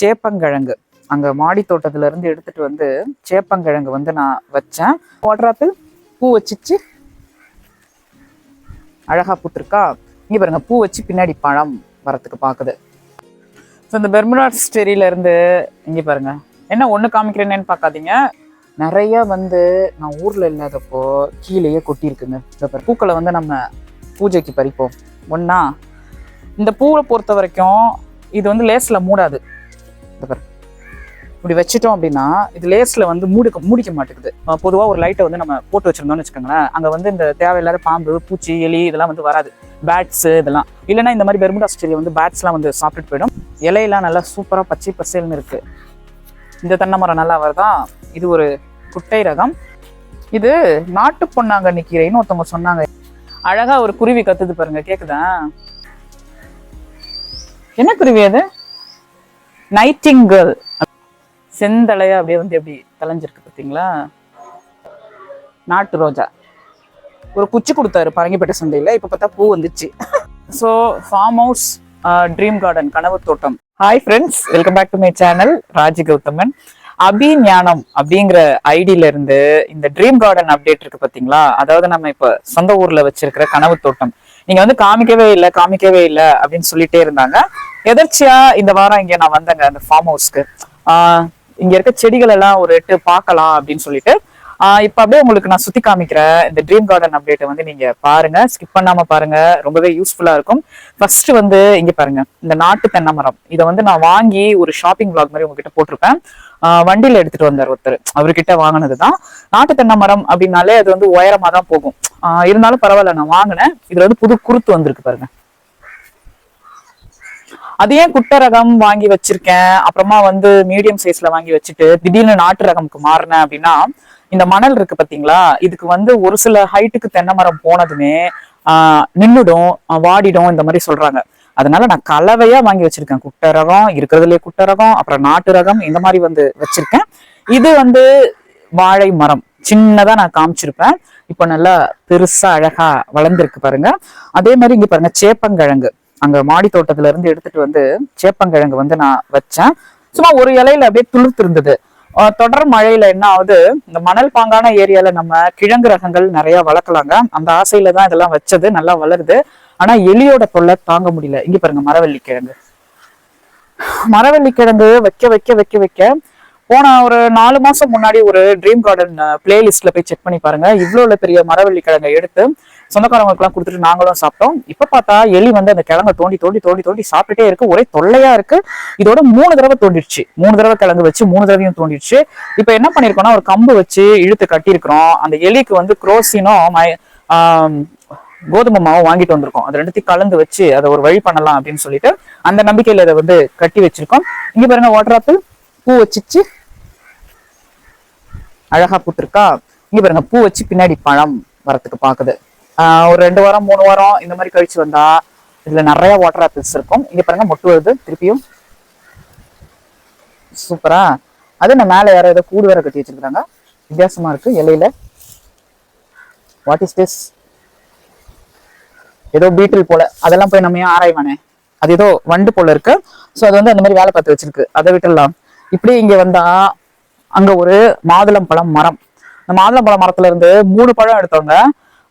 சேப்பங்கிழங்கு. அங்கே மாடி தோட்டத்துல இருந்து எடுத்துட்டு வந்து சேப்பங்கிழங்கு வந்து நான் வச்சேன். வாட்டர் பூ வச்சிச்சு. அழகா பூத்திருக்கா? இங்க பாருங்க பூ வச்சு பின்னாடி பழம் வரத்துக்கு பாக்குது. ஸோ இந்த பெர்முடா ஸ்டெரியில இருந்து இங்க பாருங்க. என்ன ஒண்ணு காமிக்கிறேன்னு பார்க்காதீங்க நிறைய வந்து நான் ஊர்ல இல்லாதப்போ கீழேயே கொட்டியிருக்குங்க. இந்த பூக்களை வந்து நம்ம பூஜைக்கு பறிப்போம். ஒன்றா இந்த பூவை பொறுத்த வரைக்கும் இது வந்து லேஸ்ல மூடாது. இப்படி வச்சிட்டோம் அப்படின்னா இது லேஸ்ல வந்து மூடி மூடிக்க மாட்டேங்குது. பொதுவாக பொதுவா ஒரு லைட்டை வந்து நம்ம போட்டு வச்சிருந்தோம்னு வச்சுக்கோங்களேன் அங்க வந்து இந்த தேவையில்லாத பாம்பு பூச்சி எலி இதெல்லாம் வந்து வராது. பேட்ஸ் இதெல்லாம். இல்லைன்னா இந்த மாதிரி பெர்முடா ஸ்டெரியை வந்து பேட்ஸ்லாம் வந்து சாப்பிட்டுட்டு போயிடும். இலையெல்லாம் நல்லா சூப்பரா பச்சை பசேல்னு இருக்கு. இந்த தென்னை மரம் நல்லா வருதா? இது ஒரு குட்டை ரகம். இது நாட்டு பொன்னாங்கண்ணி கீரைன்னு ஒருத்தவங்க சொன்னாங்க. அழகா ஒரு குருவி கத்துது பாருங்க கேட்குதா என்ன குருவி அது? நைட்டிங்கல் செந்தலையா அப்படியே வந்து எப்படி தலைஞ்சிருக்கு பார்த்தீங்களா? நாட்டு ரோஜா. ஒரு குச்சி கொடுத்தாரு பரங்கிப்பேட்டை சந்தையில். இப்போ பார்த்தா பூ வந்துச்சு. So farm house dream garden கனவு தோட்டம். Hi friends welcome back to my channel Raji Gowthaman Abhi Gnanam அப்படிங்கிற ஐடியில இருந்து இந்த ட்ரீம் கார்டன் அப்டேட் இருக்கு பார்த்தீங்களா? அதாவது நம்ம இப்போ சொந்த ஊர்ல வச்சிருக்கிற கனவு தோட்டம். நீங்க வந்து காமிக்கவே இல்லை காமிக்கவே இல்லை அப்படின்னு சொல்லிட்டே இருந்தாங்க. எதர்ச்சியா இந்த வாரம் இங்க நான் வந்தேங்க அந்த ஃபார்ம் ஹவுஸ்க்கு ஆஹ் இங்க இருக்க செடிகள் எல்லாம் ஒரு எட்டு பார்க்கலாம் அப்படின்னு சொல்லிட்டு. ஆஹ் இப்ப அப்படியே உங்களுக்கு நான் சுத்தி காமிக்கிறேன். இந்த ட்ரீம் கார்டன் அப்டேட் வந்து நீங்க பாருங்க ஸ்கிப் பண்ணாம பாருங்க. ரொம்பவே யூஸ்ஃபுல்லா இருக்கும். ஃபர்ஸ்ட் வந்து இங்க பாருங்க இந்த நாட்டு தென்னை மரம். இதை வந்து நான் வாங்கி ஒரு ஷாப்பிங் பிளாக் மாதிரி உங்ககிட்ட போட்டிருப்பேன். ஆஹ் வண்டியில எடுத்துட்டு வந்தார் ஒருத்தர். அவர்கிட்ட வாங்கினதுதான். நாட்டு தென்னை மரம் அப்படின்னாலே அது வந்து உயரமா தான் போகும். இருந்தாலும் பரவாயில்ல நான் வாங்கினேன். இதுல வந்து புது குருத்து வந்திருக்கு பாருங்க. அது ஏன் குட்டை ரகம் வாங்கி வச்சிருக்கேன்? அப்புறமா வந்து மீடியம் சைஸ்ல வாங்கி வச்சுட்டு திடீர்னு நாட்டு ரகமுக்கு மாறினேன் அப்படின்னா இந்த மணல் இருக்கு பாத்தீங்களா? இதுக்கு வந்து ஒரு சில ஹைட்டுக்கு தென்னை மரம் போனதுமே ஆஹ் நின்னுடும் வாடிடும் இந்த மாதிரி சொல்றாங்க. அதனால நான் கலவையா வாங்கி வச்சிருக்கேன். குட்டை ரகம் இருக்கிறதுலயே குட்டை ரகம் அப்புறம் நாட்டு ரகம் இந்த மாதிரி வந்து வச்சிருக்கேன். இது வந்து வாழை மரம். சின்னதா நான் காமிச்சிருப்பேன். இப்போ நல்லா பெருசா அழகா வளர்ந்துருக்கு பாருங்க. அதே மாதிரி இங்க பாருங்க சேப்பங்கிழங்கு. அங்க மாடி தோட்டத்துல இருந்து எடுத்துட்டு வந்து சேப்பங்கிழங்கு வந்து நான் வச்சேன். சும்மா ஒரு இலையில அப்படியே துளுர்த்து இருந்தது தொடர் மழையில என்ன ஆகுது? இந்த மணல் பாங்கான ஏரியால நம்ம கிழங்கு ரகங்கள் நிறைய வளர்க்கலாங்க. அந்த ஆசையில தான் இதெல்லாம் வச்சது நல்லா வளருது. ஆனா எலியோட தொல்லை தாங்க முடியல. இங்க பாருங்க மரவள்ளி கிழங்கு. மரவள்ளி கிழங்கு வைக்க வைக்க வைக்க வைக்க போன ஒரு நாலு மாசம் முன்னாடி ஒரு ட்ரீம் கார்டன் பிளேலிஸ்ட்ல போய் செக் பண்ணி பாருங்க. இவ்வளவு பெரிய மரவள்ளி கிழங்கை எடுத்து சொந்தக்காரவங்களுக்குலாம் கொடுத்துட்டு நாங்களும் சாப்பிட்டோம். இப்ப பார்த்தா எலி வந்து அந்த கிழங்கை தோண்டி தோண்டி தோண்டி தோண்டி சாப்பிட்டுட்டே இருக்கு. ஒரே தொல்லையா இருக்கு. இதோட மூணு தடவை தோண்டிடுச்சு. மூணு தடவை கிழங்கு வச்சு மூணு தடவையும் தோண்டிடுச்சு. இப்ப என்ன பண்ணிருக்கோம்னா ஒரு கம்பு வச்சு இழுத்து கட்டியிருக்கிறோம். அந்த எலிக்கு வந்து குரோசினும் கோதுமை மாவும் வாங்கிட்டு வந்திருக்கோம். அது ரெண்டுத்தையும் கலந்து வச்சு அதை ஒரு வழி பண்ணலாம் அப்படின்னு சொல்லிட்டு அந்த நம்பிக்கையில இதை வந்து கட்டி வச்சிருக்கோம். இங்க பாருங்க வாட்டர் ஆப்பிள் பூ வச்சிச்சு. அழகா பூத்திருக்கா? இங்க பாருங்க பூ வச்சு பின்னாடி பழம் வரத்துக்கு பாக்குது. ஒரு ரெண்டு வாரம் மூணு வாரம் இந்த மாதிரி கழிச்சு வந்தா இதுல நிறைய வாட்டர் ஆப்பிள்ஸ் இருக்கும். இங்க பாருங்க மொட்டு வருது. திருப்பியும் சூப்பரா அது நான் மேல யாரோ ஏதோ கூடு வேற கட்டி வச்சிருக்காங்க. வித்தியாசமா இருக்கு. இலையில வாட் இஸ் திஸ் ஏதோ பீட்டில் போல. அதெல்லாம் போய் நம்ம ஏன் ஆராய்வானே? அது ஏதோ வண்டு போல இருக்கு. ஸோ அது வந்து அந்த மாதிரி வேலை பார்த்து வச்சிருக்கு. அதை விட்டுடலாம். இப்படி இங்க வந்தா அங்க ஒரு மாதுளம் பழம் மரம். இந்த மாதுளம் பழம் மரத்துல இருந்து மூணு பழம் எடுத்தவங்க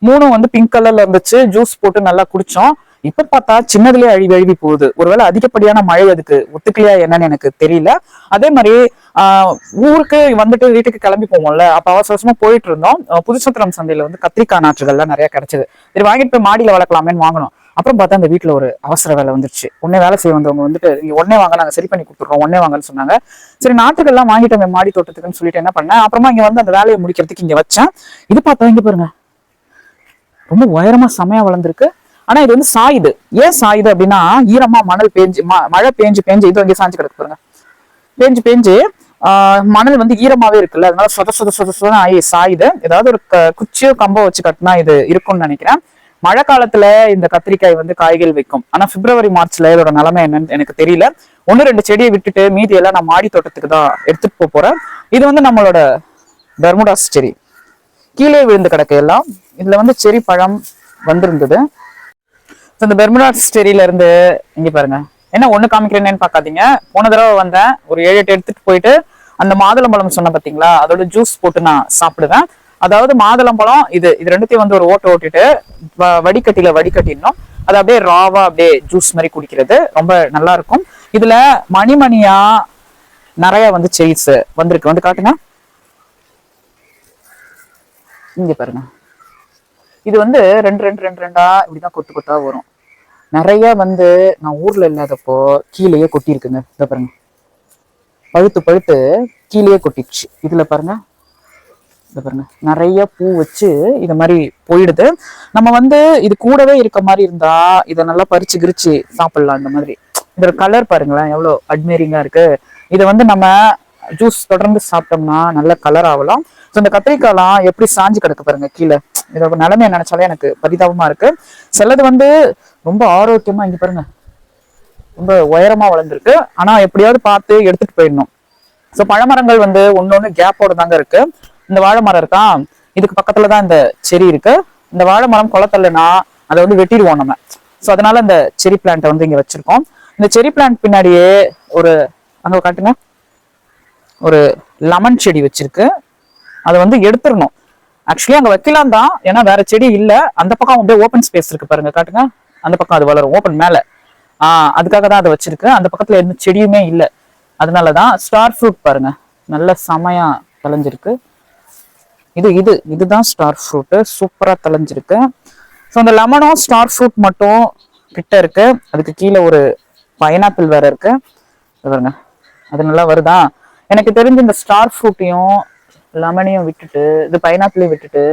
மூணும் வந்து பிங்க் கலர்ல இருந்துச்சு. ஜூஸ் போட்டு நல்லா குடிச்சோம். இப்ப பார்த்தா சின்னதுலயே அழிவு அழிவி போகுது. ஒருவேளை அதிகப்படியான மழை அதுக்கு ஒத்துக்கலையா என்னன்னு எனக்கு தெரியல. அதே மாதிரி ஆஹ் ஊருக்கு வந்துட்டு வீட்டுக்கு கிளம்பி போவோம்ல. அப்ப அவசர அவசரமா போயிட்டு இருந்தோம். புதுச்சத்திரம் சந்தையில வந்து கத்திரிக்காய் நாற்றுகள்லாம் நிறைய கிடைச்சது. சரி வாங்கிட்டு போய் மாடியில வளர்க்கலாமேன்னு வாங்கணும் அப்புறம் பார்த்தா அந்த வீட்டில் ஒரு அவசர வேலை வந்துருச்சு. உடனே வேலை செய்ய வந்தவங்க வந்துட்டு நீங்க உடனே வாங்க நாங்கள் சரி பண்ணி கொடுத்துட்றோம் உடனே வாங்கன்னு சொன்னாங்க. சரி நாட்டுக்கெல்லாம் வாங்கிட்டோம் மாடி தோட்டத்துக்குன்னு சொல்லிட்டு என்ன பண்ணேன்? அப்புறமா இங்கே வந்து அந்த வேலையை முடிக்கிறதுக்கு இங்கே வச்சேன். இது பார்த்தா இங்கே பாருங்க. ரொம்ப உயரமாக செமையா வளர்ந்துருக்கு. ஆனால் இது வந்து சாயுது. ஏன் சாயுது அப்படின்னா ஈரமாக மணல் பேஞ்சு ம- மழை பேஞ்சு பேஞ்சு இது இங்கே சாஞ்சு கிடக்கு பாருங்க. பேஞ்சு பேஞ்சு மணல் வந்து ஈரமாவே இருக்குல்ல அதனால சொத சொத சொத சொத ஆகி சாயுது. ஏதாவது ஒரு க- குச்சியோ கம்போ வச்சு கட்டினா இது இருக்கும்னு நினைக்கிறேன். மழை காலத்துல இந்த கத்திரிக்காய் வந்து காய்கள் வைக்கும் ஆனா பிப்ரவரி மார்ச்ல இதோட நிலைமை என்னன்னு எனக்கு தெரியல. ஒன்னு ரெண்டு செடியை விட்டுட்டு மீதி எல்லாம் நான் மாடி தோட்டத்துக்கு தான் எடுத்துட்டு போக போறேன். இது வந்து நம்மளோட பெர்முடாஸ் செடி. கீழே விழுந்து கிடக்கு எல்லாம் இதுல வந்து செரி பழம் வந்திருந்தது. இந்த பெர்முடாஸ் ஸ்டெரியில இருந்து இங்க பாருங்க. என்ன ஒண்ணு காமிக்கிறேன்னு பாக்காதீங்க போன தடவை வந்தேன். ஒரு ஏழு எட்டு எடுத்துட்டு போயிட்டு அந்த மாதுளம்பழம் சொன்ன பாத்தீங்களா? அதோட ஜூஸ் போட்டு நான் சாப்பிடுவேன். அதாவது மாதுளம்பழம் இது இது ரெண்டுத்தையும் வந்து ஒரு ஓட்டு ஓட்டிட்டு வ- வடிகட்டில வடிகட்டிடணும். அது அப்படியே ராவா அப்படியே ஜூஸ் மாதிரி குடிக்கிறது. ரொம்ப நல்லா இருக்கும். இதுல மணிமணியா நிறைய வந்து செயிஸ் வந்திருக்கு. வந்து காட்டுங்க. இங்க பாருங்க. இது வந்து ரெண்டு ரெண்டு ரெண்டு ரெண்டா இப்படிதான் கொத்து கொத்தா வரும். நிறைய வந்து நான் ஊர்ல இல்லாதப்போ கீழேயே கொட்டி இருக்குங்க இத பாருங்க. பழுத்து பழுத்து கீழேயே கொட்டிடுச்சு. இதுல பாருங்க. இது பாருங்க. நிறைய பூ வச்சு இது மாதிரி போயிடுது. நம்ம வந்து இது கூடவே இருக்க மாதிரி இருந்தா இதை நல்லா பறிச்சு கிரிச்சு சாப்பிடலாம் இந்த மாதிரி. இதோட கலர் பாருங்களேன் எவ்வளவு அட்மைரிங்கா இருக்கு. இதை வந்து நம்ம ஜூஸ் தொடர்ந்து சாப்பிட்டோம்னா நல்ல கலர் ஆகலாம். ஸோ இந்த கத்திரிக்காய்லாம் எப்படி சாஞ்சு கிடக்கு பாருங்க கீழே. இதோட நிலைமையை நினைச்சாலே எனக்கு பரிதாபமா இருக்கு. சிலது வந்து ரொம்ப ஆரோக்கியமா இங்க பாருங்க. ரொம்ப உயரமா வளர்ந்துருக்கு. ஆனா எப்படியாவது பார்த்து எடுத்துட்டு போயிடணும். ஸோ பழமரங்கள் வந்து ஒன்னொன்னு கேப்போட தாங்க இருக்கு. இந்த வாழை மரம் இருக்கா? இதுக்கு பக்கத்துல தான் இந்த செரி இருக்கு. இந்த வாழை மரம் குளத்தல்லனா அதை வந்து வெட்டிடுவோம் நம்ம. ஸோ அதனால இந்த செரி பிளான்ட்டை வந்து இங்க வச்சிருக்கோம். இந்த செரி பிளான்ட் பின்னாடியே ஒரு அங்க காட்டுங்க. ஒரு லெமன் செடி வச்சிருக்கு. அதை வந்து எடுத்துடணும். ஆக்சுவலி அங்க வைக்கலாம் தான். ஏன்னா வேற செடி இல்ல. அந்த பக்கம் அப்படியே ஓப்பன் ஸ்பேஸ் இருக்கு பாருங்க. காட்டுங்க. அந்த பக்கம் அது வளரும். ஓப்பன் மேல. ஆஹ் அதுக்காக தான் அதை வச்சிருக்கு. அந்த பக்கத்துல எந்த செடியுமே இல்ல. அதனாலதான் ஸ்டார் ஃப்ரூட் பாருங்க. நல்ல செமையா விளைஞ்சிருக்கு இது இது இதுதான் ஸ்டார் ஃப்ரூட்டு சூப்பராக தலைஞ்சிருக்கு ஸோ அந்த லெமனும் ஸ்டார் ஃப்ரூட் மட்டும் கிட்ட இருக்கு. அதுக்கு கீழே ஒரு பைனாப்பிள் வேற இருக்கு. பாருங்க. அது நல்லா வருதா? எனக்கு தெரிஞ்சு இந்த ஸ்டார் ஃப்ரூட்டையும் லெமனையும் விட்டுட்டு இது பைனாப்பிளையும் விட்டுட்டு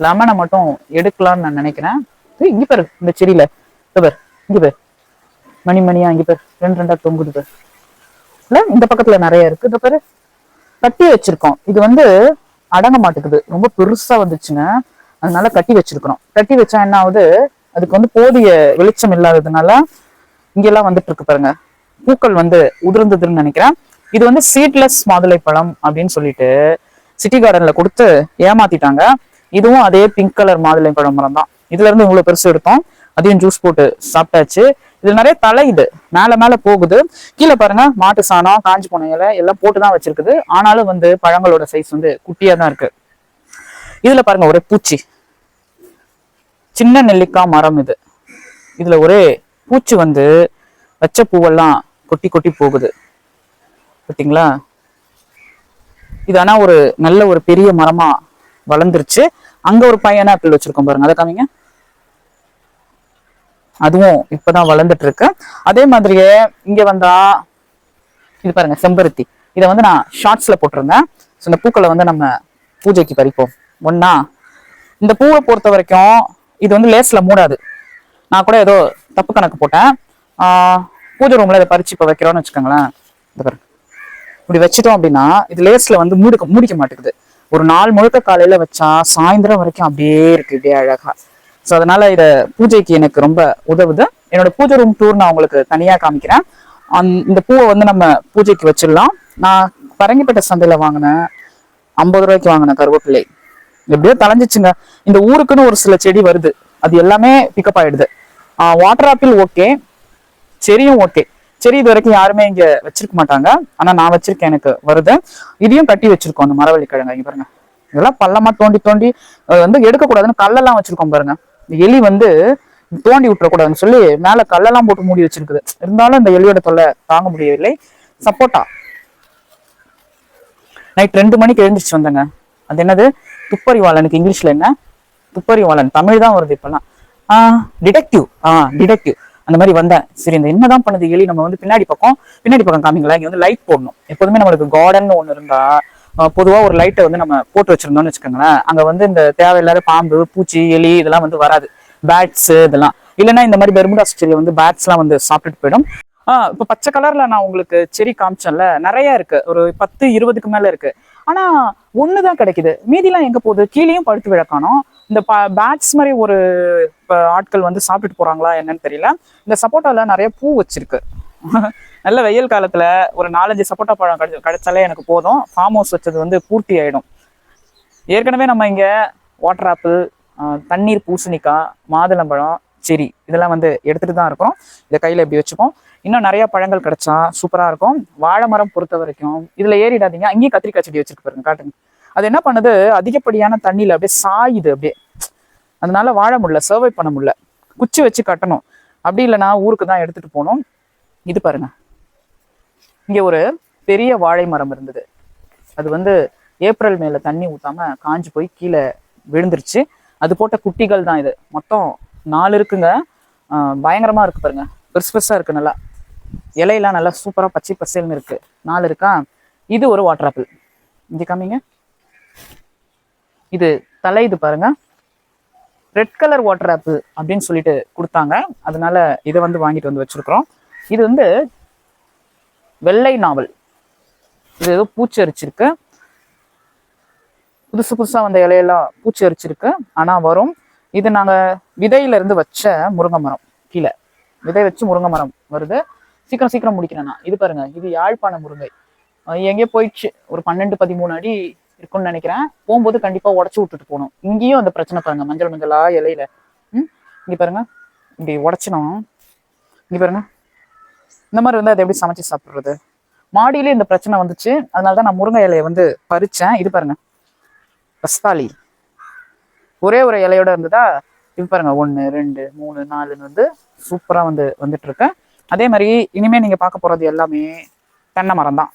லெமனை மட்டும் எடுக்கலாம்னு நான் நினைக்கிறேன். ஏய், இங்க பாரு இந்த செடியில. இது பாரு இங்க பாரு. மணி மணியா இங்க பாரு. ரெண்டு ரெண்டா தொங்குது பாரு. இல்ல இந்த பக்கத்துல நிறைய இருக்கு. இது பாரு. கட்டி வச்சிருக்கோம். இது வந்து அடங்க மாட்டேங்குது. ரொம்ப பெருசா வந்துச்சுங்க. அதனால கட்டி வச்சிருக்கிறோம் கட்டி வச்சா என்ன ஆகுது? அதுக்கு வந்து போதிய வெளிச்சம் இல்லாததுனால இங்கெல்லாம் வந்துட்டு இருக்கு பாருங்க. பூக்கள் வந்து உதிர்ந்ததுன்னு நினைக்கிறேன். இது வந்து சீட்லெஸ் மாதுளை பழம் அப்படின்னு சொல்லிட்டு சிட்டி கார்டன்ல கொடுத்து ஏமாத்திட்டாங்க. இதுவும் அதே பிங்க் கலர் மாதுளை பழம் மரம் தான் இதுல இருந்து இவ்வளவு பெருசு எடுத்தோம். அதையும் ஜூஸ் போட்டு சாப்பிட்டாச்சு. இதுல நிறைய தலை இது. மேல மேல போகுது. கீழே பாருங்க மாட்டு சாணம் காஞ்சி போன இலை எல்லாம் போட்டு தான் வச்சிருக்குது. ஆனாலும் வந்து பழங்களோட சைஸ் வந்து குட்டியா தான் இருக்கு. இதுல பாருங்க ஒரே பூச்சி. சின்ன நெல்லிக்காய் மரம் இது. இதுல ஒரே பூச்சி வந்து வச்ச பூவெல்லாம் கொட்டி கொட்டி போகுது. பார்த்தீங்களா இது ஆனா ஒரு நல்ல ஒரு பெரிய மரமா வளர்ந்துருச்சு. அங்க ஒரு பையனா ஆப்பிள் வச்சிருக்கோம் பாருங்க. அதை காமிங்க. அதுவும் இப்பதான் வளர்ந்துட்டு இருக்கு அதே மாதிரியே இங்க வந்தா இது பாருங்க செம்பருத்தி. இதை வந்து நான் ஷார்ட்ஸ்ல போட்டிருந்தேன். ஸோ இந்த பூக்களை வந்து நம்ம பூஜைக்கு பறிப்போம். ஒன்னா இந்த பூவை பொறுத்த வரைக்கும் இது வந்து லேஸ்ல மூடாது. நான் கூட ஏதோ தப்பு கணக்கு போட்டேன். ஆஹ் பூஜை ரூம்ல இதை பறிச்சு இப்போ வைக்கிறோம்னு வச்சுக்கோங்களேன். இந்த பாருங்க. இப்படி வச்சிட்டோம் அப்படின்னா இது லேஸ்ல வந்து மூடிக்க மூடிக்க மாட்டேங்குது. ஒரு நாள் முழுக்க காலையில வச்சா சாயந்தரம் வரைக்கும் அப்படியே இருக்கு இப்படியே அழகா. ஸோ அதனால இதை பூஜைக்கு எனக்கு ரொம்ப உதவுது. என்னோட பூஜை ரூம் டூர் நான் உங்களுக்கு தனியாக காமிக்கிறேன். அந் இந்த பூவை வந்து நம்ம பூஜைக்கு வச்சிடலாம். நான் பரங்கிப்பட்ட சந்தையில் வாங்கினேன். ஐம்பது ரூபாய்க்கு வாங்கினேன் கருவேப்பிள்ளை எப்படியோ தலைஞ்சிச்சுங்க இந்த ஊருக்குன்னு ஒரு சில செடி வருது. அது எல்லாமே பிக்கப் ஆயிடுது. வாட்டர் ஆப்பிள் ஓகே செரியும் ஓகே செரி இது வரைக்கும் யாருமே இங்க வச்சிருக்க மாட்டாங்க. ஆனா நான் வச்சிருக்கேன் எனக்கு வருது. இதையும் கட்டி வச்சிருக்கோம். அந்த மரவள்ளி கிழங்கு இங்க பாருங்க. இதெல்லாம் பள்ளமா தோண்டி தோண்டி வந்து எடுக்கக்கூடாதுன்னு கல்லெல்லாம் வச்சிருக்கோம் பாருங்க. எலி வந்து தோண்டி விட்டுறக்கூடாதுன்னு சொல்லி மேல கல்லெல்லாம் போட்டு மூடி வச்சிருக்குது. இருந்தாலும் இந்த எலியோட தொல்லை தாங்க முடியவில்லை. சப்போட்டா. நைட் ரெண்டு மணிக்கு எழுந்திரிச்சு வந்தேங்க. அது என்னது? துப்பறிவாளனுக்கு இங்கிலீஷ்ல என்ன? துப்பறிவாளன். தமிழ் தான் வருது இப்பெல்லாம். ஆஹ் டிடெக்டிவ் ஆ டிடெக்டிவ் அந்த மாதிரி வந்தேன். சரி இந்த என்னதான் பண்ணுது எலி? நம்ம வந்து பின்னாடி பக்கம் பின்னாடி பக்கம் காமிங்களா இங்க வந்து லைட் போடணும். எப்போதுமே நம்மளுக்கு கார்டன் ஒன்று இருந்தா பொதுவாக ஒரு லைட்டை வந்து நம்ம போட்டு வச்சிருந்தோம்னு வச்சுக்கோங்களேன். அங்கே வந்து இந்த தேவையில்லாத பாம்பு பூச்சி எலி இதெல்லாம் வந்து வராது. பேட்ஸ் இதெல்லாம். இல்லைன்னா இந்த மாதிரி பெர்முடா செடியை வந்து பேட்ஸ்லாம் வந்து சாப்பிட்டுட்டு போயிடும். இப்போ பச்சை கலர்ல நான் உங்களுக்கு செடி காமிச்சேன்ல நிறைய இருக்கு. ஒரு பத்து இருபதுக்கு மேல இருக்கு. ஆனா தான் கிடைக்குது. மீதிலாம் எங்க போகுது? கீழேயும் பழுத்து விழ இந்த பேட்ஸ் மாதிரி ஒரு இப்போ ஆட்கள் வந்து சாப்பிட்டுட்டு போறாங்களா என்னன்னு தெரியல. இந்த சப்போட்டால நிறைய பூ வச்சிருக்கு. நல்ல வெயில் காலத்துல ஒரு நாலஞ்சு சப்போட்டா பழம் கிடைச்ச கிடைச்சாலே எனக்கு போதும். ஃபார்ம் ஹவுஸ் வச்சது வந்து பூர்த்தி ஆயிடும். ஏற்கனவே நம்ம இங்க வாட்டர் ஆப்பிள் தண்ணீர் பூசணிக்காய் மாதுளம்பழம் செரி இதெல்லாம் வந்து எடுத்துட்டு தான் இருக்கோம். இதை கையில இப்படி வச்சுப்போம். இன்னும் நிறைய பழங்கள் கிடைச்சா சூப்பரா இருக்கும். வாழை மரம் பொறுத்த வரைக்கும் இதுல ஏறிடாதீங்க. அங்கேயும் கத்திரிக்காய் செடி வச்சிருக்கு பாருங்க காட்டுங்க. அது என்ன பண்ணுது? அதிகப்படியான தண்ணியில அப்படியே சாயுது அப்படியே. அதனால வாழ முடியல சர்வை பண்ண முடியல. குச்சி வச்சு கட்டணும். அப்படி இல்லைன்னா ஊருக்கு தான் எடுத்துட்டு போகணும். இது பாருங்க. இங்கே ஒரு பெரிய வாழை மரம் இருந்தது. அது வந்து ஏப்ரல் மேல தண்ணி ஊத்தாம காஞ்சு போய் கீழே விழுந்துருச்சு. அது போட்ட குட்டிகள் தான் இது. மொத்தம் நாலு இருக்குங்க. பயங்கரமாக பயங்கரமா இருக்கு பாருங்க. பெருசு பெருசா இருக்கு நல்லா. இலையெல்லாம் நல்லா சூப்பரா பச்சை பசேல்னு இருக்கு. நாலு இருக்கா? இது ஒரு வாட்டர் ஆப்பிள் இங்க காமிங்க. இது தலை இது பாருங்க. ரெட் கலர் வாட்டர் ஆப்பிள் அப்படின்னு சொல்லிட்டு கொடுத்தாங்க. அதனால இதை வந்து வாங்கிட்டு வந்து வச்சிருக்கிறோம். இது வந்து வெள்ளை நாவல். இது ஏதோ பூச்சி அரிச்சிருக்கு. புதுசு புதுசாக வந்த இலையெல்லாம் பூச்சி அரிச்சிருக்கு. ஆனா வரும். இது நாங்கள் விதையில இருந்து வச்ச முருங்கை மரம் கீழே. விதை வச்சு முருங்கை மரம் வருது. சீக்கிரம் சீக்கிரம் முடிக்கிறேன் நான். இது பாருங்க. இது யாழ்ப்பாண முருங்கை. எங்கேயோ போயிடுச்சு. ஒரு பன்னெண்டு பதிமூணு அடி இருக்கும்னு நினைக்கிறேன். போகும்போது கண்டிப்பாக உடச்சி விட்டுட்டு போகணும். இங்கேயும் அந்த பிரச்சனை பாருங்க. மஞ்சள் மஞ்சளா இலையில. ம்? இங்கே பாருங்க. இப்படி உடச்சினோம். இங்கே பாருங்க. இந்த மாதிரி வந்து அதை எப்படி சமைச்சு சாப்பிடுறது? மாடியிலே இந்த பிரச்சனை வந்துச்சு. அதனால தான் நான் முருங்கை இலையை வந்து பறிச்சேன். இது பாருங்க. ரஸ்தாளி. ஒரே ஒரு இலையோட இருந்ததா? இது பாருங்க. ஒன்று ரெண்டு மூணு நாலுன்னு வந்து சூப்பரா வந்து வந்துட்டு இருக்கேன் அதே மாதிரி இனிமேல் நீங்க பார்க்க போறது எல்லாமே தென்னை மரம் தான்.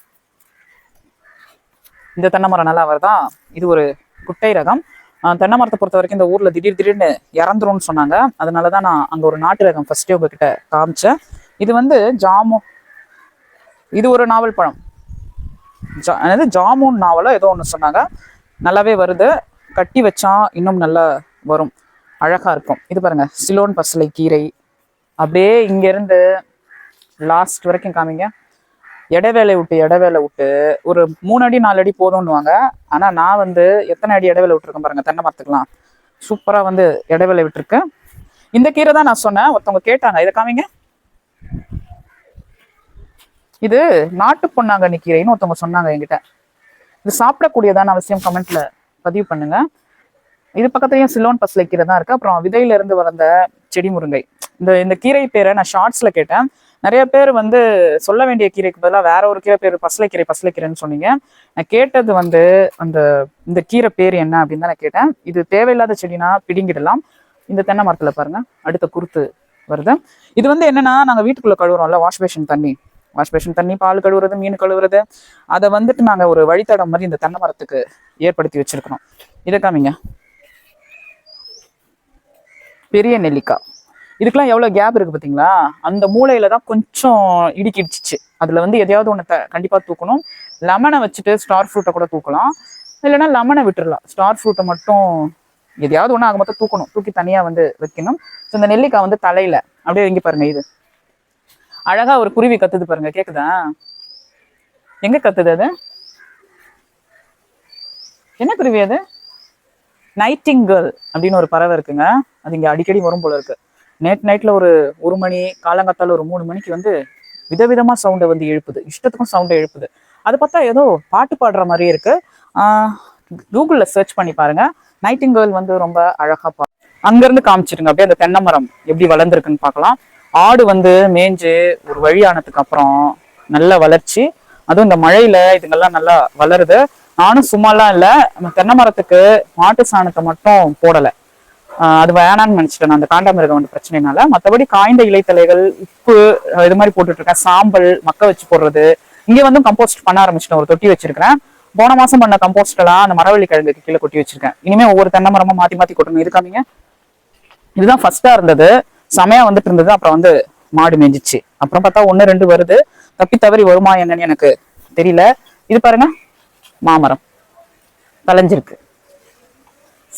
இந்த தென்னை மரம் நல்லா வருதா? இது ஒரு குட்டை ரகம். ஆஹ் தென்னை மரத்தை பொறுத்த வரைக்கும் இந்த ஊர்ல திடீர் திடீர்னு இறந்துரும்னு சொன்னாங்க. அதனால தான் நான் அங்க ஒரு நாட்டு ரகம் ஃபர்ஸ்டே உங்ககிட்ட காமிச்சேன். இது வந்து ஜாமு இது ஒரு நாவல் பழம். ஜா அதாவது ஜாமுன் நாவலோ ஏதோ ஒன்று சொன்னாங்க. நல்லாவே வருது. கட்டி வச்சா இன்னும் நல்லா வரும். அழகாக இருக்கும். இது பாருங்கள் சிலோன் பசலை கீரை. அப்படியே இங்கேருந்து லாஸ்ட் வரைக்கும் காமிங்க. இடைவேளை விட்டு இடைவேளை விட்டு. ஒரு மூணு அடி நாலு அடி போதும்னுவாங்க. ஆனால் நான் வந்து எத்தனை அடி இடைவேளை விட்டுருக்கேன் பாருங்கள் தென்னை மரத்துக்கலாம் சூப்பராக வந்து இடைவேளை விட்டுருக்கேன் இந்த கீரை தான் நான் சொன்னேன். ஒருத்தவங்க கேட்டாங்க. இதை காமிங்க. இது நாட்டு பொன்னாங்கண்ணி கீரைன்னு ஒருத்தவங்க சொன்னாங்க என்கிட்ட. இது சாப்பிடக்கூடியதான அவசியம் கமெண்ட்ல பதிவு பண்ணுங்க. இது பக்கத்துலயும் சிலோன் பசலை கீரை தான் இருக்கு. அப்புறம் விதையில இருந்து வளர்ந்த செடி முருங்கை. இந்த இந்த கீரை பேரை நான் ஷார்ட்ஸ்ல கேட்டேன். நிறைய பேர் வந்து சொல்ல வேண்டிய கீரைக்கு பதிலாக வேற ஒரு கீரை பேர் பசலைக்கீரை பசலைக்கீரைன்னு சொன்னீங்க. நான் கேட்டது வந்து அந்த இந்த கீரை பேர் என்ன அப்படின்னு தான் நான் கேட்டேன். இது தேவையில்லாத செடினா பிடிங்கிடலாம். இந்த தென்னை மரத்துல பாருங்க. அடுத்த குருத்து வருது. இது வந்து என்னன்னா நாங்கள் வீட்டுக்குள்ள கழுவுறோம்ல வாஷ் பேஷன் தண்ணி. வாஷ் பேஷன் தண்ணி பால் கழுவுறது மீன் கழுவுறது. அதை வந்துட்டு நாங்க ஒரு வழித்தடம் மாதிரி இந்த தென்னை மரத்துக்கு ஏற்படுத்தி வச்சிருக்கிறோம். இதை காமிங்க. பெரிய நெல்லிக்காய். இதுக்கெல்லாம் எவ்வளவு கேப் இருக்கு பாத்தீங்களா அந்த மூளையில் தான் கொஞ்சம் இடுக்கிடுச்சிச்சு. அதுல வந்து எதையாவது ஒன்று த கண்டிப்பா தூக்கணும். லெமனை வச்சுட்டு ஸ்டார் ஃப்ரூட்டை கூட தூக்கலாம். இல்லைன்னா லெமனை விட்டுறலாம். ஸ்டார் ஃப்ரூட்டை மட்டும் எதையாவது ஒன்று ஆக மொத்தம் தூக்கணும். தூக்கி தனியா வந்து வைக்கணும். ஸோ இந்த நெல்லிக்காய் வந்து தலையில. அப்படியே இங்கே பாருங்க இது. அழகா ஒரு குருவி கத்துது பாருங்க கேக்குதா? எங்க கத்துது அது? என்ன குருவி அது? நைட்டிங்கல் அப்படின்னு ஒரு பறவை இருக்குங்க. அது இங்க அடிக்கடி வரும் போல இருக்கு. நேட் நைட்ல ஒரு ஒரு மணி காலங்காத்தால ஒரு மூணு மணிக்கு வந்து விதவிதமா சவுண்டை வந்து எழுப்புது. இஷ்டத்துக்கும் சவுண்டை எழுப்புது. அதை பார்த்தா ஏதோ பாட்டு பாடுற மாதிரியே இருக்கு. கூகுளில் சர்ச் பண்ணி பாருங்க. நைட்டிங்கல் வந்து ரொம்ப அழகா பா அங்கிருந்து காமிச்சிருங்க. அப்படியே அந்த தென்னை மரம் எப்படி வளர்ந்துருக்குன்னு பார்க்கலாம். ஆடு வந்து மேய்ஞ்சு ஒரு வழி ஆனதுக்கு அப்புறம் நல்ல வளர்ச்சி. அதுவும் இந்த மழையில இதுங்கெல்லாம் நல்லா வளருது. நானும் சும்மாலாம் இல்லை. நம்ம தென்னை மரத்துக்கு மாட்டு சாணத்தை மட்டும் போடலை. அது வேணான்னு நினைச்சிட்டேன் நான் அந்த காண்டாமிருகம் வந்து பிரச்சனைனால. மற்றபடி காய்ந்த இலைத்தலைகள் உப்பு இது மாதிரி போட்டுட்டு இருக்கேன் சாம்பல் மக்க வச்சு போடுறது. இங்கே வந்து கம்போஸ்ட் பண்ண ஆரம்பிச்சிட்டேன். ஒரு தொட்டி வச்சிருக்கிறேன். போன மாசம் பண்ண கம்போஸ்ட் எல்லாம் அந்த மரவள்ளி கிழங்குக்கு கீழே கொட்டி வச்சிருக்கேன். இனிமே ஒவ்வொரு தென்னை மரமும் மாத்தி மாத்தி கொட்டணும். இது இதுதான் ஃபர்ஸ்டா இருந்தது. செமையா வந்துட்டு இருந்தது. அப்புறம் வந்து மாடு மேஞ்சிச்சு. அப்புறம் பார்த்தா ஒன்று ரெண்டு வருது. தப்பி தவறி வருமா என்னன்னு எனக்கு தெரியல. இது பாருங்க மாமரம். தலைஞ்சிருக்கு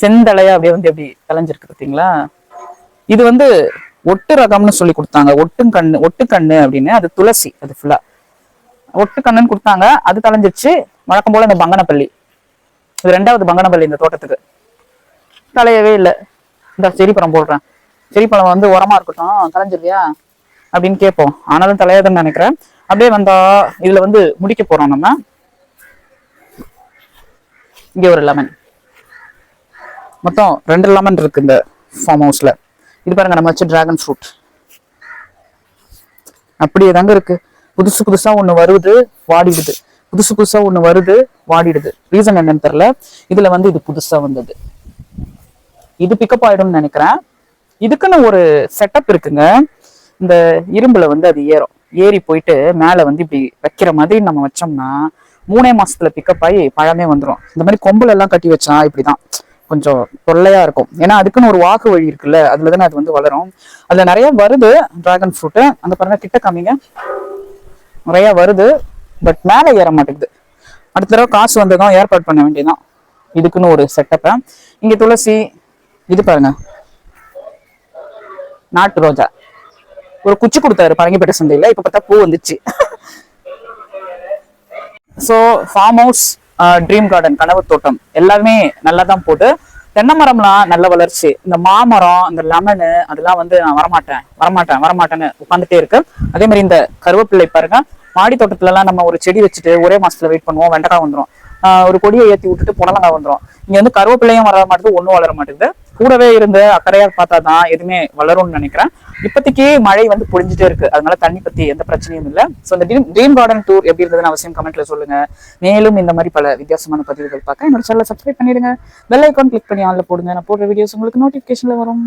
செந்தலையா அப்படியே வந்து எப்படி தலைஞ்சிருக்கு பார்த்தீங்களா? இது வந்து ஒட்டு ரகம்னு சொல்லி கொடுத்தாங்க. ஒட்டுங்கண்ணு ஒட்டுக்கண்ணு அப்படின்னு. அது துளசி அது ஃபுல்லா ஒட்டுக்கண்ணுன்னு கொடுத்தாங்க. அது தலைஞ்சிருச்சு வழக்கம் போல இந்த பங்கனப்பள்ளி. இது ரெண்டாவது பங்கனப்பள்ளி இந்த தோட்டத்துக்கு. தலையவே இல்லை. இந்த செடிப்பழம் போடுறேன். செடிப்பழம் வந்து உரமா இருக்கட்டும் கலைஞ்சிருவியா? அப்படின்னு கேட்போம். ஆனாலும் தலையாதுன்னு நினைக்கிறேன். அப்படியே வந்தா இதுல வந்து முடிக்க போறோம் நம்ம. இங்க ஒரு லெமன் மொத்தம் ரெண்டு லெமன் இருக்கு இந்த ஃபார்ம் ஹவுஸ்ல இது பாருங்க நம்ம வச்சு டிராகன் ஃப்ரூட் அப்படியே தாங்க இருக்கு. புதுசு புதுசா ஒண்ணு வருது வாடிடுது. புதுசு புதுசா ஒண்ணு வருது வாடிடுது. ரீசன் என்னன்னு தெரியல. இதுல வந்து இது புதுசா வந்தது. இது பிக்கப் ஆயிடும்னு நினைக்கிறேன். இதுக்குன்னு ஒரு செட்டப் இருக்குங்க. இந்த இரும்புல வந்து அது ஏறும். ஏறி போயிட்டு மேல வந்து இப்படி வைக்கிற மாதிரி நம்ம வச்சோம்னா மூணே மாசத்துல பிக்கப் ஆகி பழமே வந்துடும் இந்த மாதிரி கொம்புல எல்லாம் கட்டி வச்சா இப்படிதான். கொஞ்சம் தொல்லையா இருக்கும். ஏன்னா அதுக்குன்னு ஒரு வாக்கு வழி இருக்குல்ல. அதுல தானே அது வந்து வளரும். அதுல நிறைய வருது டிராகன் ஃப்ரூட்டு அந்த பாருங்க கிட்ட காமிங்க. நிறைய வருது பட் மேலே ஏற மாட்டேங்குது. அடுத்த தடவை காசு வந்ததும் ஏற்பாடு பண்ண வேண்டியதுதான். இதுக்குன்னு ஒரு செட்டப்பை இங்க துளசி இது பாருங்க. நாட்டு ரோஜா. ஒரு குச்சி கொடுத்தாரு பரங்கிப்பேட்டை சந்தையில. இப்போ பார்த்தா பூ வந்துச்சு. So farm house dream garden கனவு தோட்டம். எல்லாமே நல்லா தான் போட்டு தென்னை மரம்லாம் நல்ல வளர்ச்சி. இந்த மாமரம் இந்த லெமனு அதெல்லாம் வந்து நான் வரமாட்டேன். வரமாட்டேன் வரமாட்டேன்னு உட்காந்துட்டே இருக்கு. அதே மாதிரி இந்த கருவேப்பிள்ளை பாருங்க. மாடி தோட்டத்துல எல்லாம் நம்ம ஒரு செடி வச்சுட்டு ஒரே மாசத்துல வெயிட் பண்ணுவோம் வெண்டைக்காய் வந்துடும் ஒரு கொடியை ஏற்றி விட்டுட்டு புடலங்காய் வந்துடும் இங்கே வந்து கருவேப்பிள்ளையும் வர மாட்டேங்குது ஒன்றும் வளர மாட்டேங்குது. கூடவே இருந்து அக்கறையா பார்த்தா தான் எதுவுமே வளரும்னு நினைக்கிறேன். இப்போதைக்கு மழை வந்து பொழிஞ்சிட்டே இருக்கு. அதனால தண்ணி பத்தி எந்த பிரச்சனையும் இல்லை. ஸோ இந்த ட்ரீம் ட்ரீம் கார்டன் டூர் எப்படி இருந்ததுன்னு அவசியம் கமெண்ட்ல சொல்லுங்க. மேலும் இந்த மாதிரி பல வித்தியாசமான பதிவுகள் பார்க்க என்னோட சேனலை சப்ஸ்கிரைப் பண்ணிடுங்க. பெல் ஐக்கான் கிளிக் பண்ணி ஆன்ல போடுங்க. நான் போடுற வீடியோஸ் உங்களுக்கு நோட்டிஃபிகேஷன்ல வரும்.